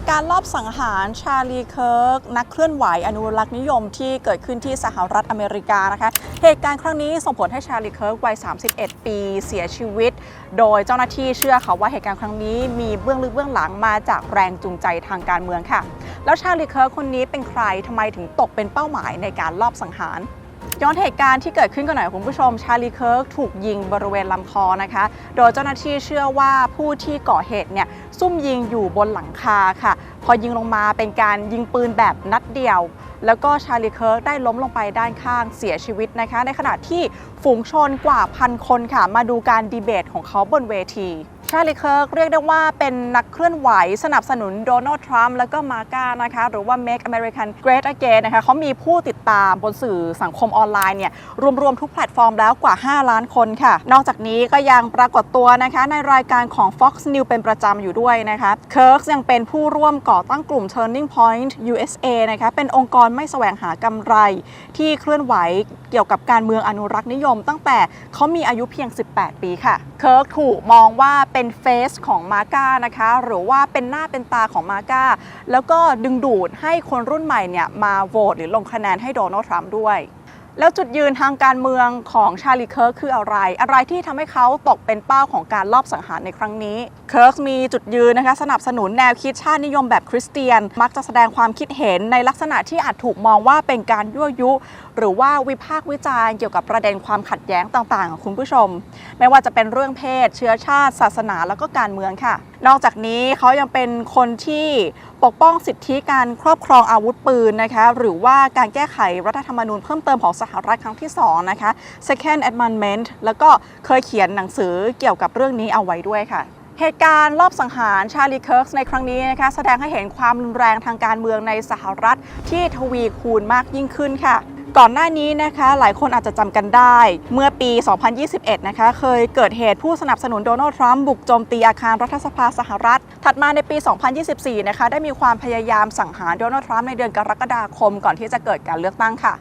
ตุการณ์รอบสังหารชาลีเคิร์กนักเคลื่อนไหวอนุรักษ์นิยมที่เกิดขึ้นที่สหรัฐอเมริกานะคะ เหตุการณ์ครั้งนี้ส่งผลให้ชาลีเคิร์กวัย 31 ปีเสียชีวิต โดยเจ้าหน้าที่เชื่อค่ะว่าเหตุการณ์ครั้งนี้มีเบื้องลึกเบื้องหลังมาจากแรงจูงใจทางการเมืองค่ะ แล้วชาลีเคิร์กคนนี้เป็นใครทำไมถึงตกเป็นเป้าหมายในการลอบสังหาร ย้อนเหตุการณ์ที่เกิดขึ้นกันหน่อยคุณผู้ชม ชาลีเคิร์กถูกยิงบริเวณลำคอนะคะ โดยเจ้าหน้าที่เชื่อว่าผู้ที่ก่อเหตุเนี่ยซุ่มยิงอยู่บนหลังคาค่ะ พอยิงลงมาเป็นการยิงปืนแบบนัดเดียว แล้วก็ชาลีเคิร์กได้ล้มลงไปด้านข้างเสียชีวิตนะคะ ในขณะที่ฝูงชนกว่าพันคนค่ะ มาดูการดีเบตของเขาบนเวที ชาลีเคิร์กเรียกได้ว่าเป็นนักเคลื่อนไหวสนับสนุนโดนัลด์ทรัมป์แล้วก็มาก้านะคะ หรือว่า Make America Great Again นะคะเขามีผู้ติดตามบนสื่อสังคมออนไลน์เนี่ยรวม ๆ ทุกแพลตฟอร์มแล้วกว่า 5 ล้านคนค่ะ นอกจากนี้ก็ยังปรากฏตัวนะคะ ในรายการของ Fox News เป็นประจำอยู่ด้วยนะคะเคิร์กยังเป็นผู้ร่วมก่อตั้งกลุ่ม Turning Point USA นะคะเป็นองค์กรไม่แสวงหากำไร ที่เคลื่อนไหวเกี่ยวกับการเมืองอนุรักษ์นิยม ตั้งแต่เขามีอายุเพียง 18 ปีค่ะเคิร์กถูกมองว่าเป็นเฟสของมาก้านะคะ หรือว่าเป็นหน้าเป็นตาของมาก้า แล้วก็ดึงดูดให้คนรุ่นใหม่เนี่ยมาโหวตหรือลงคะแนนให้โดนัลด์ทรัมป์ด้วย แล้วจุดยืนทางการเมืองของชาลีเคิร์กคืออะไร อะไรที่ทำให้เขาตกเป็นเป้าของการลอบสังหารในครั้งนี้เคิร์กมีจุดยืนนะคะสนับสนุนแนวคิดชาตินิยมแบบคริสเตียน มักจะแสดงความคิดเห็นในลักษณะที่อาจถูกมองว่าเป็นการยั่วยุ หรือว่าวิพากษ์วิจารณ์เกี่ยวกับประเด็นความขัดแย้งต่างๆของคุณผู้ชม ไม่ว่าจะเป็นเรื่องเพศ เชื้อชาติ ศาสนาแล้วก็การเมืองค่ะนอกจากนี้เขายังเป็นคนที่ปกป้องสิทธิการครอบครองอาวุธปืนนะคะหรือว่าการแก้ไขรัฐธรรมนูญเพิ่มเติมของสหรัฐครั้งที่2นะคะ Second Amendment แล้วก็เคยเขียนหนังสือเกี่ยวกับเรื่องนี้เอาไว้ด้วยค่ะเหตุการณ์รอบสังหารชาลีเคิร์กในครั้งนี้นะคะแสดงให้เห็นความรุนแรงทางการเมืองในสหรัฐที่ทวีคูณมากยิ่งขึ้นค่ะ ก่อนหน้านี้นะคะ หลายคนอาจจะจำกันได้ เมื่อปี 2021 นะคะ เคยเกิดเหตุผู้สนับสนุนโดนัลด์ทรัมป์บุกโจมตีอาคารรัฐสภาสหรัฐ ถัดมาในปี 2024 นะคะ ได้มีความพยายามสังหารโดนัลด์ทรัมป์ในเดือนกรกฎาคมก่อนที่จะเกิดการเลือกตั้งค่ะ